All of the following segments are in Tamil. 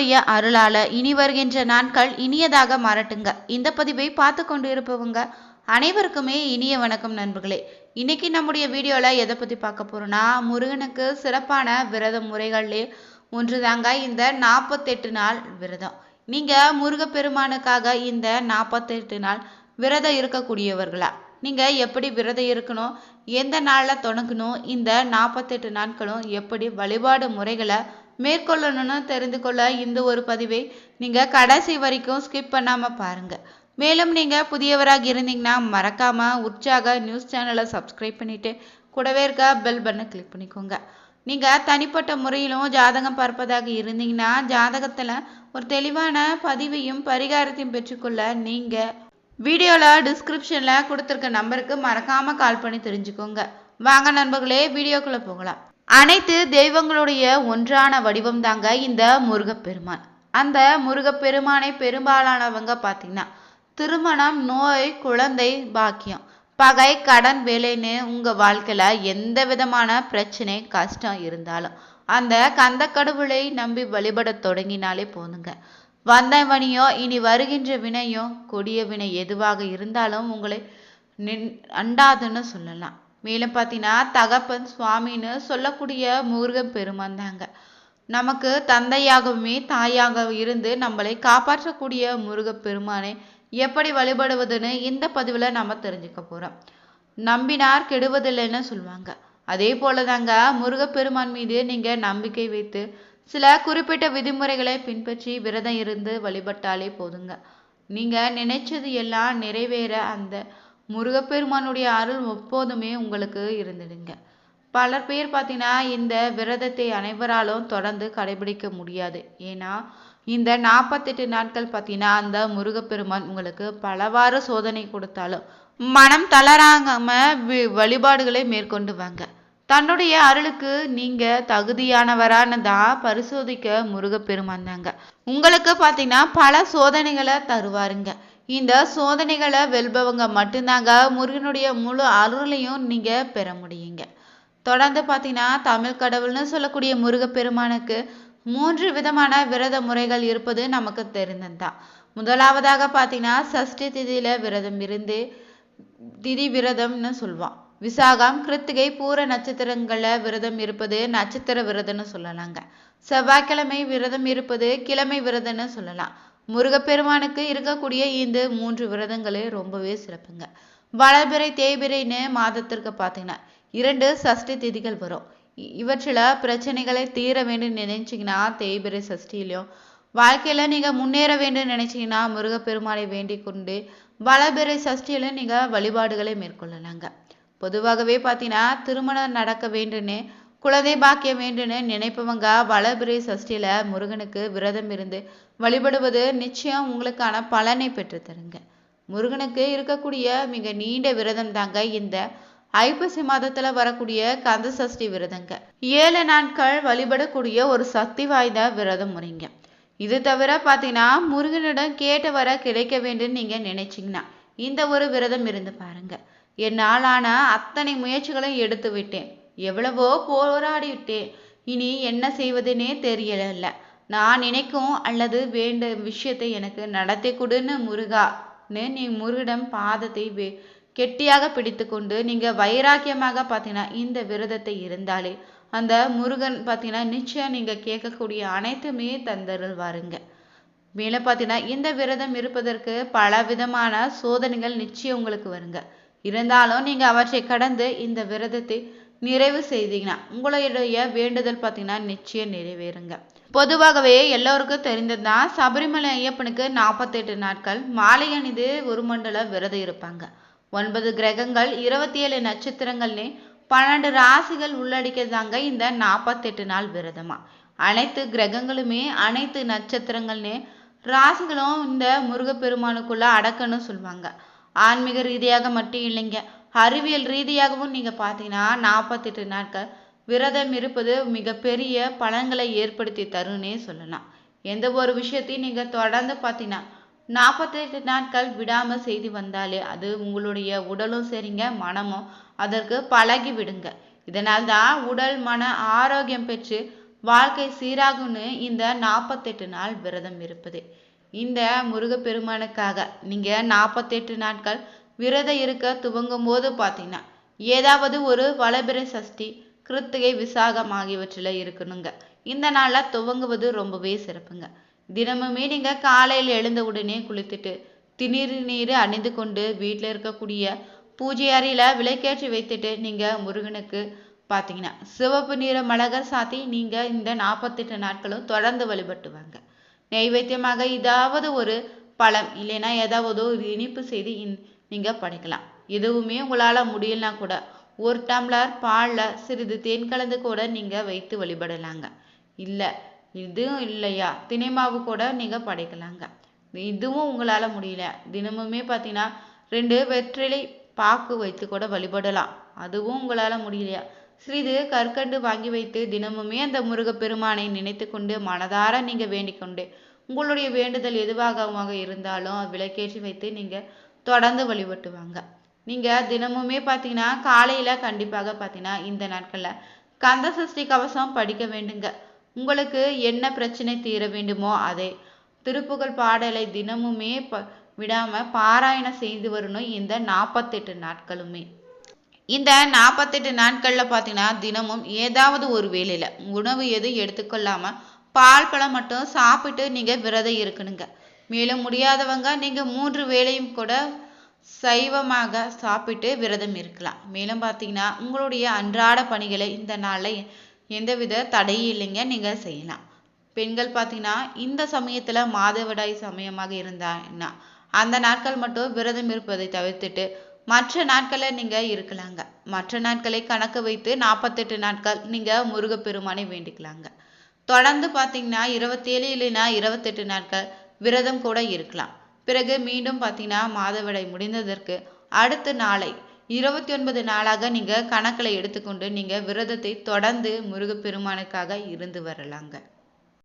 உடைய அருளால இனி வருகின்ற நாட்கள் இனியதாக மாறட்டுங்க. இந்த பதிவை பார்த்து கொண்டு இருப்பவங்க அனைவருக்குமே இனிய வணக்கம் நண்பர்களே. இன்னைக்கு நம்முடைய வீடியோல எதை பத்தி பார்க்க போறோம்னா முருகனுக்கு சிறப்பான விரத முறைகள்லே ஒன்றுதாங்க இந்த நாற்பத்தெட்டு நாள் விரதம். நீங்க முருகப்பெருமானுக்காக இந்த நாற்பத்தெட்டு நாள் விரதம் இருக்கக்கூடியவர்களா? நீங்க எப்படி விரதம் இருக்கணும் எந்த நாள்ல தொடங்கணும் இந்த நாற்பத்தெட்டு நாட்களும் எப்படி வழிபாடு முறைகளை மேற்கொள்ளணும்னு தெரிந்து கொள்ள இந்த ஒரு பதிவை நீங்கள் கடைசி வரைக்கும் ஸ்கிப் பண்ணாமல் பாருங்கள் மேலும் நீங்கள் புதியவராக இருந்தீங்கன்னா மறக்காம உற்சாக நியூஸ் சேனலை சப்ஸ்கிரைப் பண்ணிவிட்டு கூடவே இருக்க பெல் பட்டனை கிளிக் பண்ணிக்கோங்க. நீங்கள் தனிப்பட்ட முறையிலும் ஜாதகம் பார்ப்பதாக இருந்தீங்கன்னா ஜாதகத்தில் ஒரு தெளிவான பதிவையும் பரிகாரத்தையும் பெற்றுக்கொள்ள நீங்கள் வீடியோவில் டிஸ்கிரிப்ஷனில் கொடுத்துருக்க நம்பருக்கு மறக்காமல் கால் பண்ணி தெரிஞ்சுக்கோங்க. வாங்க நண்பர்களே வீடியோக்குள்ளே போகலாம். அனைத்து தெய்வங்களுடைய ஒன்றான வடிவம் தாங்க இந்த முருகப்பெருமான். அந்த முருகப்பெருமானை பெரும்பாலானவங்க பார்த்தீங்கன்னா திருமணம் நோய் குழந்தை பாக்கியம் பகை கடன் வேலைன்னு உங்கள் வாழ்க்கையில் எந்த விதமான பிரச்சனை கஷ்டம் இருந்தாலும் அந்த கந்த கடவுளை நம்பி வழிபட தொடங்கினாலே போதுங்க. வந்த வினையோ இனி வருகின்ற வினையோ கொடிய வினை எதுவாக இருந்தாலும் உங்களை நின் அண்டாதுன்னு சொல்லலாம். மேலும் பார்த்தீங்கன்னா தகப்பன் சுவாமின்னு சொல்லக்கூடிய முருகன் பெருமான் தாங்க. நமக்கு தந்தையாகவுமே தாயாக இருந்து நம்மளை காப்பாற்றக்கூடிய முருகப் பெருமானை எப்படி வழிபடுவதுன்னு இந்த பதிவில் நம்ம தெரிஞ்சுக்க போகிறோம் நம்பினார் கெடுவதில்லைன்னு சொல்லுவாங்க. அதே போல தாங்க முருகப்பெருமான் மீது நீங்கள் நம்பிக்கை வைத்து சில குறிப்பிட்ட விதிமுறைகளை பின்பற்றி விரதம் இருந்து வழிபட்டாலே போதுங்க. நீங்கள் நினைச்சது எல்லாம் நிறைவேற அந்த முருகப்பெருமானுடைய அருள் எப்போதுமே உங்களுக்கு இருந்துடுங்க. பலர் பேர் பார்த்தீங்கன்னா இந்த விரதத்தை அனைவராலும் தொடர்ந்து கடைபிடிக்க முடியாது. ஏன்னா இந்த நாற்பத்தெட்டு நாட்கள் பார்த்தீங்கன்னா அந்த முருகப்பெருமான் உங்களுக்கு பலவாறு சோதனை கொடுத்தாலும் மனம் தளராங்காம வழிபாடுகளை மேற்கொண்டு வாங்க. தன்னுடைய அருளுக்கு நீங்க தகுதியானவரானதா பரிசோதிக்க முருகப்பெருமான் தாங்க. உங்களுக்கு பார்த்தீங்கன்னா பல சோதனைகளை தருவாருங்க. இந்த சோதனைகளை வெல்பவங்க மட்டும்தாங்க. முருகனுடைய முழு அருளையும் நீங்க பெற முடியுங்க. தொடர்ந்து பார்த்தீங்கன்னா தமிழ் கடவுள்னு சொல்லக்கூடிய முருகப்பெருமானுக்கு மூன்று விதமான விரத முறைகள் இருப்பது நமக்கு தெரிந்ததுதான் முதலாவதாக பார்த்தீங்கன்னா சஷ்டி திதியில விரதம் இருந்து திதி விரதம்னு சொல்லுவான். விசாகம் கிருத்திகை பூர நட்சத்திரங்களில் விரதம் இருப்பது நட்சத்திர விரதம்னு சொல்லலாங்க. செவ்வாய்க்கிழமை விரதம் இருப்பது கிழமை விரதம்னு சொல்லலாம். முருகப்பெருமானுக்கு இருக்கக்கூடிய இந்த மூன்று விரதங்களே ரொம்பவே சிறப்புங்க. வளபிறை தேய்பிரைன்னு மாதத்திற்கு பார்த்தீங்கன்னா இரண்டு சஷ்டி திதிகள் வரும். இவற்றில் பிரச்சனைகளை தீர வேண்டும் நினைச்சிங்கன்னா தேய்பிரை சஷ்டியிலையும் வாழ்க்கையில் நீங்கள் முன்னேற வேண்டும் நினைச்சிங்கன்னா முருகப்பெருமானை வேண்டிக் கொண்டு வளபிறை சஷ்டியில் நீங்கள் வழிபாடுகளை மேற்கொள்ளலாங்க. பொதுவாகவே பார்த்தீங்கன்னா திருமணம் நடக்க வேண்டும்னு குழந்தை பாக்கியம் வேண்டுன்னு நினைப்பவங்க வளபிரி சஷ்டியில முருகனுக்கு விரதம் இருந்து வழிபடுவது நிச்சயம் உங்களுக்கான பலனை பெற்று தருங்க முருகனுக்கு இருக்கக்கூடிய மிக நீண்ட விரதம் தாங்க இந்த ஐப்பசி மாதத்துல வரக்கூடிய கந்த சஷ்டி விரதங்க. ஏழு நாட்கள் வழிபடக்கூடிய ஒரு சக்தி வாய்ந்த விரதம் முறைங்க. இது தவிர பார்த்தீங்கன்னா முருகனிடம் கேட்டு வர கிடைக்க வேண்டும் நீங்க நினைச்சீங்கன்னா இந்த ஒரு விரதம் இருந்து பாருங்க. என்னால் ஆன அத்தனை முயற்சிகளையும் எடுத்து விட்டேன். எவ்வளவோ போராடிவிட்டேன். இனி என்ன செய்வதுனே தெரியல. நான் நினைக்கும் அல்லது வேண்ட விஷயத்தை எனக்கு நடத்தி கொடுன்னு முருகான்னு நீ முருகிடம் பாதத்தை வே கெட்டியாக பிடித்து கொண்டு நீங்க வைராக்கியமாக பார்த்தீங்கன்னா இந்த விரதத்தை இருந்தாலே அந்த முருகன் பார்த்தீங்கன்னா நிச்சயம் நீங்க கேட்கக்கூடிய அனைத்துமே தந்தருள்வாருங்க. மேலே பார்த்தீங்கன்னா இந்த விரதம் இருப்பதற்கு பல விதமான சோதனைகள் நிச்சயம் உங்களுக்கு வருங்க. இருந்தாலும் நீங்க அவற்றை கடந்து இந்த விரதத்தை நிறைவு செய்தீங்கன்னா உங்களுடைய வேண்டுதல் பார்த்தீங்கன்னா நிச்சயம் நிறைவேறுங்க. பொதுவாகவே எல்லோருக்கும் தெரிந்ததுதான் சபரிமலை ஐயப்பனுக்கு நாற்பத்தெட்டு நாட்கள் மாலை அணிந்து ஒரு மண்டல விரதம் இருப்பாங்க. ஒன்பது கிரகங்கள் இருபத்தி ஏழு நட்சத்திரங்கள்னு பன்னெண்டு ராசிகள் உள்ளடக்கியதாங்க இந்த நாற்பத்தெட்டு நாள் விரதமா. அனைத்து கிரகங்களுமே அனைத்து நட்சத்திரங்கள்னு ராசிகளும் இந்த முருகப்பெருமானுக்குள்ள அடக்கன்னு சொல்லுவாங்க. ஆன்மீக ரீதியாக மட்டும் இல்லைங்க அறிவியல் ரீதியாகவும் நீங்கள் பார்த்தீங்கன்னா நாற்பத்தெட்டு நாட்கள் விரதம் இருப்பது மிகப்பெரிய பலன்களை ஏற்படுத்தி தரும்னே சொல்லலாம். எந்த ஒரு விஷயத்தையும் நீங்கள் தொடர்ந்து பார்த்தீங்கன்னா நாற்பத்தெட்டு நாட்கள் விடாமல் செய்து வந்தாலே அது உங்களுடைய உடலும் சரிங்க மனமும் அதற்கு பழகி விடுங்க. இதனால் தான் உடல் மன ஆரோக்கியம் பெற்று வாழ்க்கை சீராகும்னு இந்த நாற்பத்தெட்டு நாள் விரதம் இருப்பது. இந்த முருகப்பெருமானுக்காக நீங்கள் நாற்பத்தெட்டு நாட்கள் விரதம் இருக்க துவங்கும் போது பார்த்தீங்கன்னா ஏதாவது ஒரு வளபிரை சஷ்டி கிருத்திகை விசாகம் ஆகியவற்றில் இருக்கணுங்க. இந்த நாளில் துவங்குவது ரொம்பவே சிறப்புங்க. தினமுமே நீங்க காலையில் எழுந்த உடனே குளித்துட்டு திணீர் நீர் அணிந்து கொண்டு வீட்டில் இருக்கக்கூடிய பூஜை அறையில விளக்கேற்றி வைத்துட்டு நீங்க முருகனுக்கு பார்த்தீங்கன்னா சிவப்பு நிற மலகர் சாத்தி நீங்க இந்த நாற்பத்தெட்டு நாட்களும் தொடர்ந்து வழிபட்டுவாங்க. நைவேத்தியமாக ஏதாவது ஒரு பழம் இல்லைன்னா ஏதாவது ஒரு இனிப்பு செய்து இன்- நீங்க படைக்கலாம் எதுவுமே உங்களால முடியலனா கூட ஒரு டம்ளர் பால்ல சிறிது தேன் கலந்து கூட நீங்க வைத்து வழிபடலாங்க. இல்ல இதுவும் இல்லையா? தினை மாவு கூட நீங்க படைக்கலாங்க. இதுவும் உங்களால முடியல. தினமுமே பார்த்தீங்கன்னா ரெண்டு வெற்றிலை பாக்கு வைத்து கூட வழிபடலாம். அதுவும் உங்களால முடியலையா? சிறிது கற்கண்டு வாங்கி வைத்து தினமுமே அந்த முருகப்பெருமானை நினைத்து கொண்டு மனதார நீங்க வேண்டிக் கொண்டு உங்களுடைய வேண்டுதல் எதுவாக இருந்தாலும் விளக்கேற்றி வைத்து நீங்க தொடர்ந்து வழிபட்டுவாங்க. நீங்கள் தினமுமே பார்த்தீங்கன்னா காலையில் கண்டிப்பாக பார்த்தீங்கன்னா இந்த நாட்களில் கந்த சஷ்டி கவசம் படிக்க வேண்டுங்க. உங்களுக்கு என்ன பிரச்சனை தீர வேண்டுமோ அதை. திருப்புகழ் பாடலை தினமுமே ப விடாமல் பாராயணம் செய்து வரணும் இந்த நாற்பத்தெட்டு நாட்களுமே. இந்த நாற்பத்தெட்டு நாட்களில் பார்த்தீங்கன்னா தினமும் ஏதாவது ஒரு வேலையில் உணவு எதுவும் எடுத்துக்கொள்ளாமல் பால் பழம் மட்டும் சாப்பிட்டு நீங்கள் விரதம் இருக்கணுங்க. மேலும் முடியாதவங்க நீங்கள் மூன்று வேளையும் கூட சைவமாக சாப்பிட்டு விரதம் இருக்கலாம். மேலும் பார்த்தீங்கன்னா உங்களுடைய அன்றாட பணிகளை இந்த நாளில் எந்தவித தடையும் இல்லைங்க நீங்கள் செய்யலாம். பெண்கள் பார்த்தீங்கன்னா இந்த சமயத்தில் மாதவிடாய் சமயமாக இருந்தாங்கன்னா அந்த நாட்கள் மட்டும் விரதம் இருப்பதை தவிர்த்துட்டு மற்ற நாட்களில் நீங்கள் இருக்கலாங்க. மற்ற நாட்களை கணக்கு வைத்து நாற்பத்தெட்டு நாட்கள் நீங்கள் முருகப்பெருமானை வேண்டிக்கலாங்க. தொடர்ந்து பார்த்தீங்கன்னா இருபத்தேழு இல்லைன்னா இருபத்தெட்டு நாட்கள் விரதம் கூட இருக்கலாம். பிறகு மீண்டும் பார்த்தீங்கன்னா மாதவிடை முடிந்ததற்கு அடுத்த நாளை இருபத்தி ஒன்பது நாளாக நீங்க கணக்கில் எடுத்துக்கொண்டு நீங்க விரதத்தை தொடர்ந்து முருகப்பெருமானுக்காக இருந்து வரலாங்க.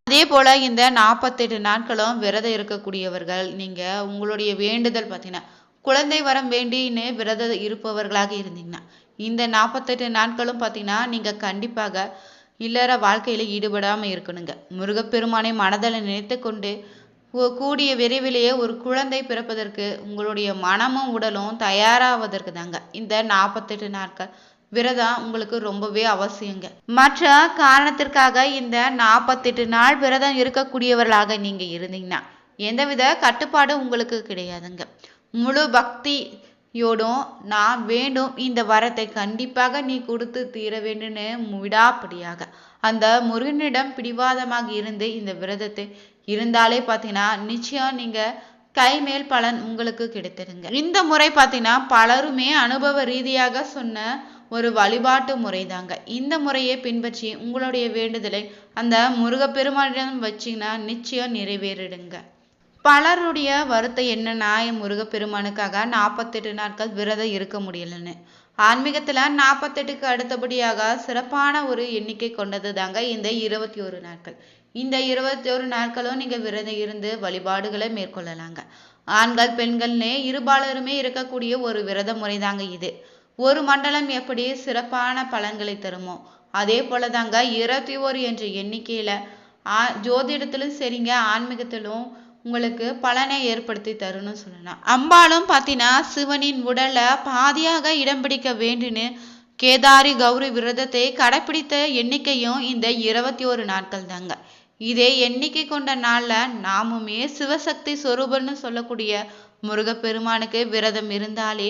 அதே போல இந்த நாற்பத்தெட்டு நாட்களும் விரதம் இருக்கக்கூடியவர்கள் நீங்க உங்களுடைய வேண்டுதல் பார்த்தீங்கன்னா குழந்தை வரம் வேண்டின்னு விரதம் இருப்பவர்களாக இருந்தீங்கன்னா இந்த நாற்பத்தெட்டு நாட்களும் பார்த்தீங்கன்னா நீங்க கண்டிப்பாக இல்லற வாழ்க்கையில ஈடுபடாம இருக்கணுங்க. முருகப்பெருமானை மனதில் நினைத்து கொண்டு கூடிய விரைவிலேயே ஒரு குழந்தை பிறப்பதற்கு உங்களுடைய மனமும் உடலும் தயாராவதற்கு தாங்க இந்த நாற்பத்தெட்டு நாட்கள். விரதம் உங்களுக்கு ரொம்பவே அவசியங்க. மற்ற காரணத்திற்காக இந்த நாற்பத்தெட்டு நாள் விரதம் இருக்கக்கூடியவர்களாக நீங்க இருந்தீங்கன்னா எந்தவித கட்டுப்பாடும் உங்களுக்கு கிடையாதுங்க. முழு பக்தியோடும் நான் வேண்டும். இந்த வரத்தை கண்டிப்பாக நீ கொடுத்து தீர வேண்டும்னு விடாப்படியாக. அந்த முருகனிடம் பிடிவாதமாக இருந்து இந்த விரதத்தை இருந்தாலே பார்த்தீங்கன்னா நிச்சயம் நீங்க கைமேல் பலன் உங்களுக்கு கிடைத்திருங்க. இந்த முறை பார்த்தீங்கன்னா பலருமே அனுபவ ரீதியாக சொன்ன ஒரு வழிபாட்டு முறைதாங்க. இந்த முறையை பின்பற்றி உங்களுடைய வேண்டுதலை அந்த முருகப்பெருமானிடம் வச்சீங்கன்னா நிச்சயம் நிறைவேறிடுங்க. பலருடைய வருத்தம் என்னன்னா என் முருகப்பெருமானுக்காக நாற்பத்தெட்டு நாட்கள் விரதம் இருக்க முடியலன்னு. ஆன்மீகத்தில் நாற்பத்தெட்டுக்கு அடுத்தபடியாக சிறப்பான ஒரு எண்ணிக்கை கொண்டது தாங்க இந்த இருபத்தி ஒரு நாட்கள். இந்த இருபத்தி ஒரு நாட்களும் நீங்கள் விரதம் இருந்து வழிபாடுகளை மேற்கொள்ளலாங்க. ஆண்கள் பெண்கள்னு இருபாலருமே இருக்கக்கூடிய ஒரு விரத முறை தாங்க இது. ஒரு மண்டலம் எப்படி சிறப்பான பலன்களை தருமோ அதே போல தாங்க இருபத்தி ஒரு என்ற எண்ணிக்கையில் ஆ ஜோதிடத்திலும் சரிங்க ஆன்மீகத்திலும் உங்களுக்கு பலனை ஏற்படுத்தி தரும்னு சொல்லலாம். அம்பாளும் பார்த்தீங்கன்னா சிவனின் உடல்ல பாதியாக இடம் பிடிக்க வேண்டுன்னு கேதாரி கௌரி விரதத்தை கடைப்பிடித்த எண்ணிக்கையும் இந்த இருபத்தி ஒரு நாட்கள் தாங்க இதே எண்ணிக்கை கொண்ட நாள்ல நாமுமே சிவசக்தி சொரூபன்னு சொல்லக்கூடிய முருகப்பெருமானுக்கு விரதம் இருந்தாலே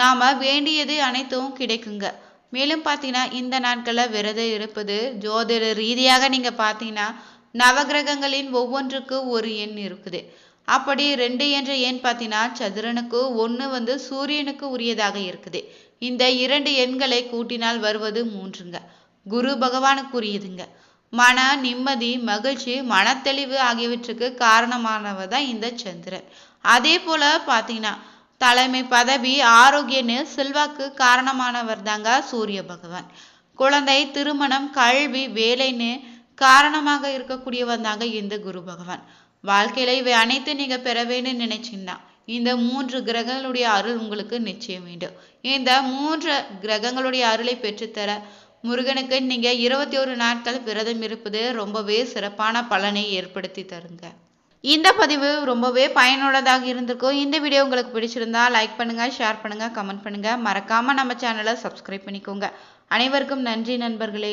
நாம வேண்டியது அனைத்தும் கிடைக்குங்க. மேலும் பார்த்தீங்கன்னா இந்த நாட்களில் விரதம் இருப்பது ஜோதிட ரீதியாக நீங்க பார்த்தீங்கன்னா நவகிரகங்களின் ஒவ்வொன்றுக்கு ஒரு எண் இருக்குது. அப்படி ரெண்டு என்ற எண் பார்த்தீங்கன்னா சதுரனுக்கு ஒன்று வந்து சூரியனுக்கு உரியதாக இருக்குது. இந்த இரண்டு எண்களை கூட்டினால் வருவது மூன்றுங்க. குரு பகவானுக்குரியதுங்க. மன நிம்மதி மகிழ்ச்சி மனத்தெளிவு ஆகியவற்றுக்கு காரணமானவர் தான் இந்த சந்திரன். அதே போல பார்த்தீங்கன்னா தலைமை பதவி ஆரோக்கியன்னு செல்வாக்கு காரணமானவர் தாங்க சூரிய பகவான். குழந்தை திருமணம் கல்வி வேலைன்னு காரணமாக இருக்கக்கூடியவன் தாங்க இந்த குரு பகவான். வாழ்க்கையில இவை அனைத்து நீங்க பெற வேண்டும் நினைச்சீங்கன்னா இந்த மூன்று கிரகங்களுடைய அருள் உங்களுக்கு நிச்சயம் வேண்டும். இந்த மூன்று கிரகங்களுடைய அருளை பெற்றுத்தர முருகனுக்கு நீங்கள் இருபத்தி ஒரு நாட்கள் விரதம் இருப்பது ரொம்பவே சிறப்பான பலனை ஏற்படுத்தி தருங்க. இந்த பதிவு ரொம்பவே பயனுள்ளதாக இருந்திருக்கும். இந்த வீடியோ உங்களுக்கு பிடிச்சிருந்தா லைக் பண்ணுங்க ஷேர் பண்ணுங்க கமெண்ட் பண்ணுங்க. மறக்காமல் நம்ம சேனலை சப்ஸ்கிரைப் பண்ணிக்கோங்க. அனைவருக்கும் நன்றி நண்பர்களே.